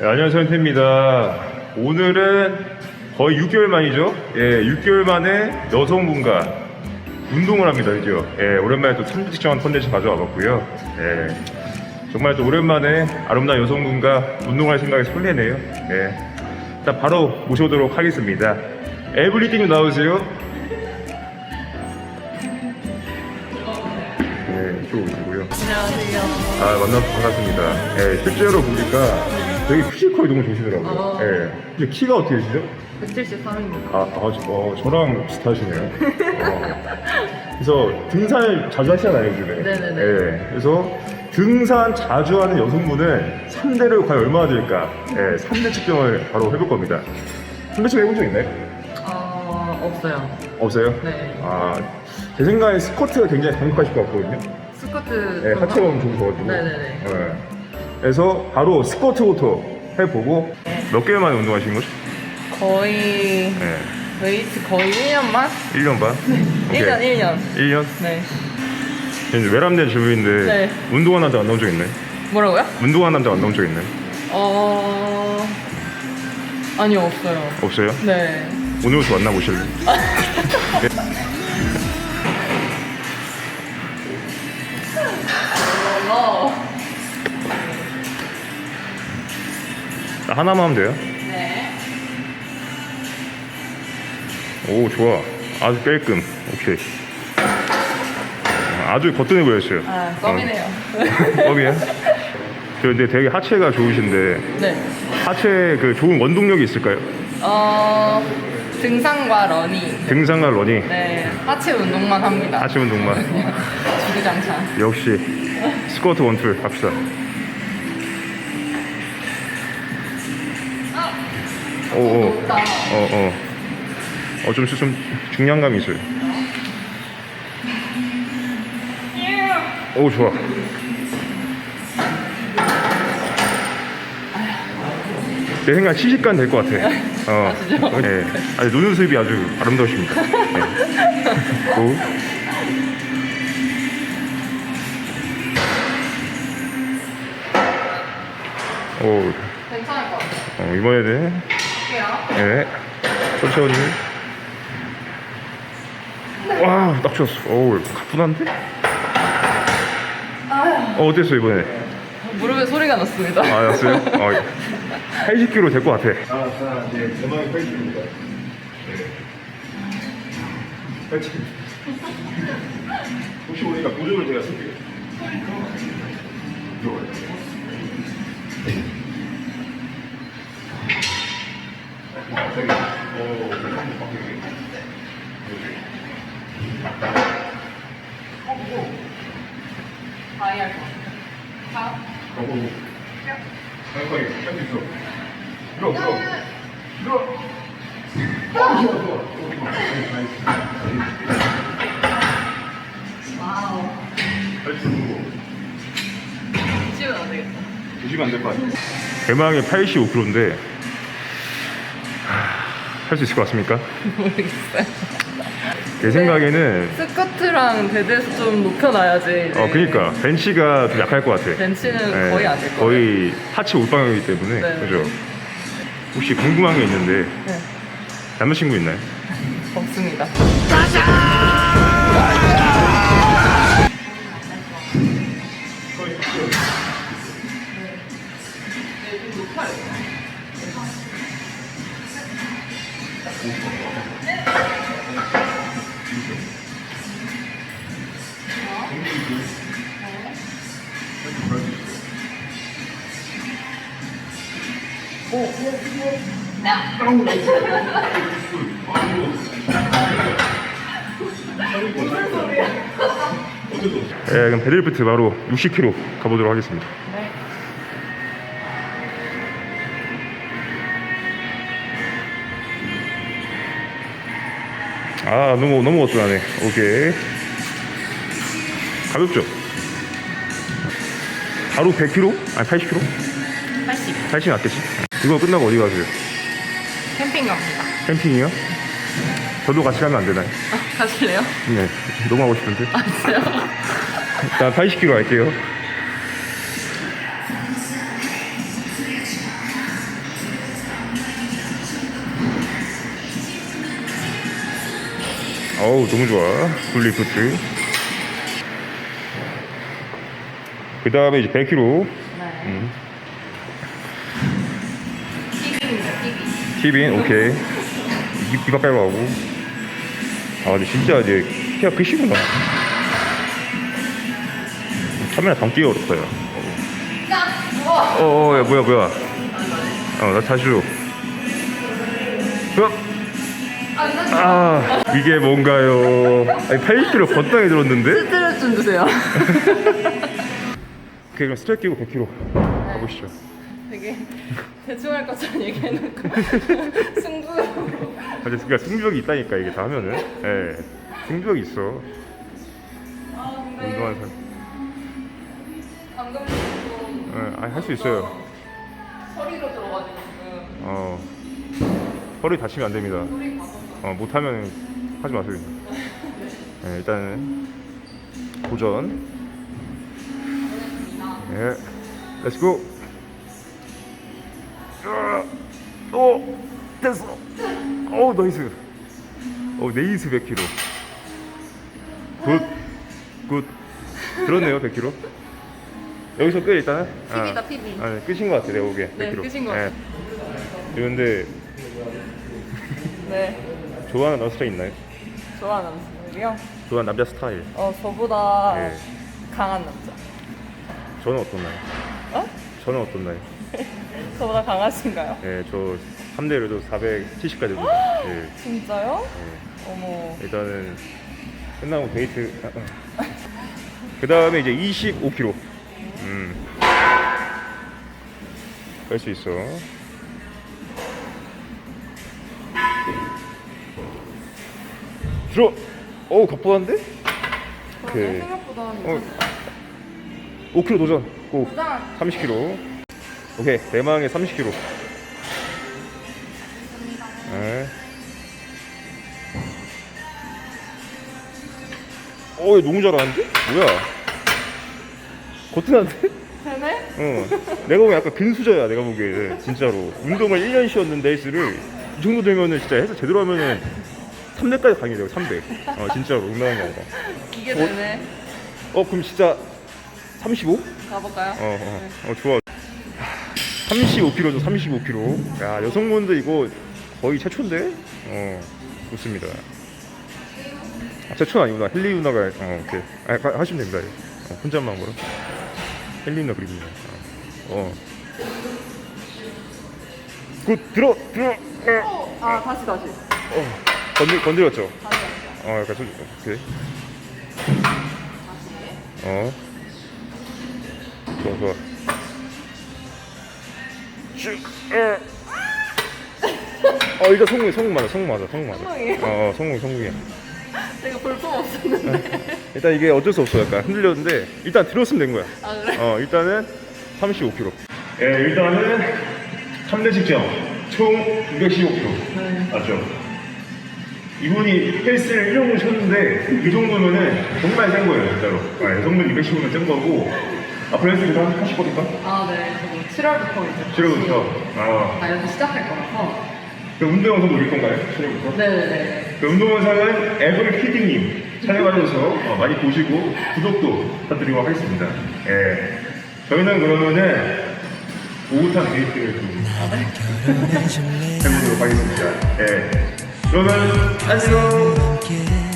네, 안녕하세요, 현태입니다. 오늘은 거의 6개월 만이죠? 예, 6개월 만에 여성분과 운동을 합니다, 그죠? 예, 오랜만에 또 3주 측정한 컨텐츠 가져와 봤고요. 예, 정말 또 오랜만에 아름다운 여성분과 운동할 생각이 설레네요. 예, 일단 바로 모셔보도록 하겠습니다. 에블리띵 나오세요. 네, 이쪽 오시고요. 안녕하세요. 아, 만나서 반갑습니다. 예, 실제로 보니까 되게 피지컬이 너무 좋으시더라고요. 어. 예. 근데 키가 어떻게 되시죠? 173입니다. 아, 아 저, 어, 저랑 비슷하시네요. 어. 그래서 등산을 자주 하시잖아요, 요즘에. 네네네. 예. 그래서 등산 자주 하는 여성분은 3대를 과연 얼마나 될까? 예, 3대 측정을 바로 해볼 겁니다. 3대 측정 해본 적 있나요? 어, 없어요. 없어요? 네. 아, 제 생각에 스쿼트가 굉장히 강력하실 것 같거든요. 스쿼트. 네, 하체가 너무 좋으셔가지고. 네네네. 네. 그래서 바로 스쿼트부터 해보고 몇 개월 만에 운동하신 거죠? 거의 네. 웨이트 거의 1년만? 1년 반? 오케이. 1년, 1년. 1년? 네. 이제 외람된 질문인데 네. 운동한 남자 안 나온 적 있나요? 뭐라고요? 운동한 남자 안 나온 적 있나요? 어. 아니요, 없어요. 없어요? 네. 오늘부터 만나보실래요? 하나만 하면 돼요? 네. 오 좋아 아주 깔끔 오케이 아주 거뜬해 보였어요 아, 껌이네요. 어, 껌이에요? 저 근데 되게 하체가 좋으신데 네. 하체 그 좋은 원동력이 있을까요? 어, 등산과 러닝. 등산과 러닝 네. 하체 운동만 합니다. 하체 운동만 주구장창. 역시 스쿼트 원툴 갑시다 오오 높다. 어어 어, 좀, 좀 중량감이 있어요 오 좋아 내 생각 70간 될 것 같아 어, 진짜요? 네. 아니 눈웃음이 아주 아름다우십니다 네. 오. 오, 괜찮을 것 같아요. 어, 이번에는 네 천천히 와, 딱 좋았어. 어우, 가뿐한데? 어, 어땠어, 이번에? 무릎에 소리가 났습니다. 아, 났어요? 어, 80kg 될 것 같아. 아, 자, 이제 대망의 80kg입니다. 네. 80kg. 혹시 모르니까 보조를 제가 쓸게요. 이거요. 저기, 어, 할. 자, 할수 있어 들어 들어 들어 어, 좋아 좋아 좋아 와우. 할수 있는 거 치면 안 되겠다. 드시면 안될것 같아 대망의 85kg인데 할 수 있을 것 같습니까? 모르겠어요. 제 생각에는 스쿼트랑 데드에서 좀 높여놔야지. 이제 어 그니까 벤치가 좀 약할 것 같아 벤치는 네, 거의 안 될 거예요. 거의 하체 올방이기 때문에 네. 그죠 혹시 궁금한 게 있는데 네, 남자친구 있나요? 없습니다. 예, 그럼 베들리프트 바로 60kg 가보도록 하겠습니다. 네. 아, 너무, 너무 어떠하네. 오케이. 가볍죠? 바로 100kg? 아니, 80kg? 80. 80 낫겠지? 이거 끝나고 어디 가세요? 캠핑 갑니다. 캠핑이요? 저도 같이 가면 안 되나요? 어, 가실래요? 네. 너무 하고 싶은데. 아, 진짜요? 나 80km 할게요. 어우 너무 좋아 블리프트 그 다음에 이제 100km 네. 음. 10인? 오케이. 이- 이거 빼고 하고. 아 근데 진짜 이제 키가 크시구나 카메라 담기가 어렵어요. 어어 어, 야 뭐야 뭐야. 어나 다시 줘. 으악. 아 이게 뭔가요? 아니 80kg 건당에 들었는데? 스트레좀 주세요. 오케이 그럼 스트랩 끼고 100kg 가보시죠. 되게 대충 할 것처럼 얘기해놓고 승부. 아, 근데 그니까 승부욕이 있다니까 이게 다 하면은. 예. 승부욕이 있어. 아 운동하는 사람. 방금 좀 예, 아니 할 수 있어요. 소리로 들어가지고 지금. 어. 허리 다치면 안 됩니다. 소리 가서. 어 못하면 하지 마세요. 예, 일단은 도전. 예. 렛츠고 오 됐어 오 나이스 오 네이스 100kg 굿굿 들었네요 100kg 여기서 끝 일단은 PB 다 PB. 아, 네, 끝인 것 같아 내가 보기에 네, 100kg 끝인 것 같아요. 그런데 네 좋아하는 남자 있나요? 좋아하는 남자들이요. 좋아하는 남자 스타일 어 저보다 예. 강한 남자. 저는 어떻나요? 어? 저는 어떻나요? 저보다 강하신가요? 예, 저 3대로도 470까지 예, 진짜요? 예. 어머. 일단은 끝나고 데이트 그 다음에 이제 25kg 음. 뺄 수 있어. 들어! 어우 갑분한데? 오케이. 생각보다 어, 5kg 도전. 고. 부장 30kg 오케이 대망의 30kg 네. 어, 얘 너무 잘하는데? 뭐야? 거뜬한데? 되네? 어. 내가 보기엔 약간 근수저야, 내가 보기에. 진짜로. 운동을 1년 쉬었는데 헬스를 이 정도 되면은 진짜 헬스 제대로 하면은 3대까지 가게 돼요, 3대. 어, 진짜로. 운동한 게 아니라. 이게 어? 되네. 어, 그럼 진짜 35? 가볼까요? 어, 어, 어, 좋아. 35kg죠, 35kg. 야, 여성분들 이거 거의 최초인데? 어, 좋습니다. 아, 최초는 아니구나. 헬리 누나가, 어, 오케이. 아, 가- 하시면 됩니다. 어, 혼잣마음으로. 헬리 누나 그립니다. 어. 어. 굿, 들어, 들어. 어, 아 다시 다시. 어. 건드, 건드렸죠? 다시. 어, 약간 좀, 오케이. 어. 좋아, 좋아. 슉, 어. 어, 일단 성공, 성공 맞아, 성공 맞아, 성공 맞아. 성공이에요? 어, 어, 성공, 성공이야. 제가 볼품 없었는데. 일단 이게 어쩔 수 없어, 약간 흔들렸는데, 일단 들었으면 된 거야. 아 그래? 어, 일단은 35kg. 예, 일단은 3대 측정 총 215kg. 맞죠? 이분이 헬스를 1년을 쳤는데 이 정도면은 정말 센 거예요, 진짜로. 아, 이 정도면 215면 센 거고 앞으로 헬스 계속 하실 겁니까? 아 네. 저도 7월부터 이제. 7월부터. 아, 다이어트 시작할 거라서. 그 운동 영상 올릴 건가요? 7월부터? 네네네. 그 운동 영상은 에브리 피디님 촬영하셔서 어, 많이 보시고 구독도 부탁드리도록 하겠습니다. 예. 저희는 그러면은 오후탄 데이트를 좀 해보도록 하겠습니다. 예. 그러면 안녕.